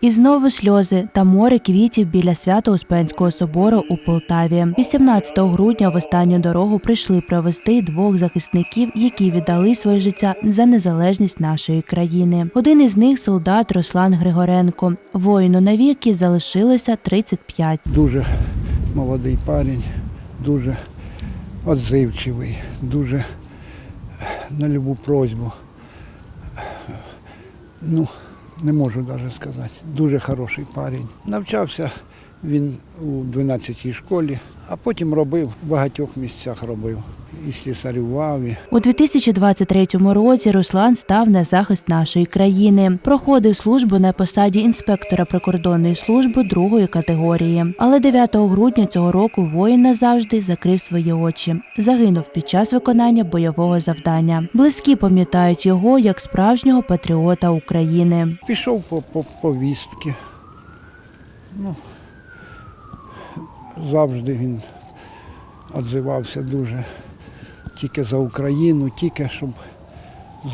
І знову сльози та море квітів біля Свято-Успенського собору у Полтаві. 18 грудня в останню дорогу прийшли провести двох захисників, які віддали своє життя за незалежність нашої країни. Один із них солдат Руслан Григоренко. Воїну навіки залишилося 35. Дуже молодий парень, дуже відзивчивий, дуже на любу просьбу. Ну, не можу навіть сказати. Дуже хороший парень. Навчався він у 12-й школі, а потім робив, в багатьох місцях робив. І слісарював, У 2023 році Руслан став на захист нашої країни. Проходив службу на посаді інспектора прикордонної служби другої категорії. Але 9 грудня цього року воїн назавжди закрив свої очі. Загинув під час виконання бойового завдання. Близькі пам'ятають його як справжнього патріота України. Пішов по, по повістки. Ну, завжди він відзивався дуже тільки за Україну, тільки щоб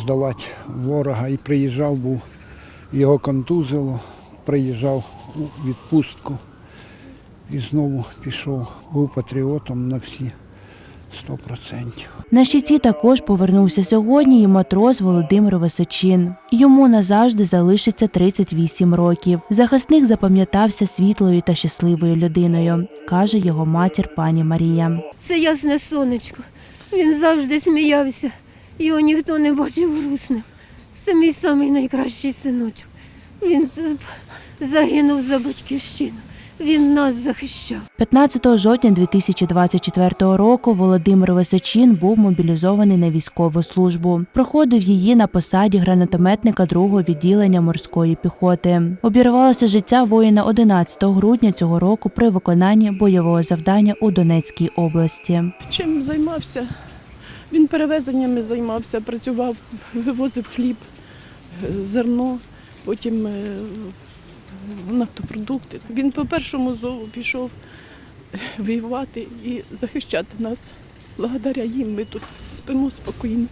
здолати ворога. І приїжджав, був, його контузило, приїжджав у відпустку і знову пішов. Був патріотом на всі 100%. На щиті також повернувся сьогодні і матрос Володимир Височин. Йому назавжди залишиться 38 років. Захисник запам'ятався світлою та щасливою людиною, каже його матір пані Марія. Це ясне сонечко. Він завжди сміявся. Його ніхто не бачив грустним. Це мій самий найкращий синочок. Він загинув за батьківщину. Він нас захищав. 15 жовтня 2024 року Володимир Височин був мобілізований на військову службу. Проходив її на посаді гранатометника 2-го відділення морської піхоти. Обірвалося життя воїна 11 грудня цього року при виконанні бойового завдання у Донецькій області. Чим займався? Він перевезеннями займався, працював, вивозив хліб, е, зерно, потім е, нафтопродукти. Він по першому зову пішов воювати і захищати нас. Благодаря їм ми тут спимо спокійно.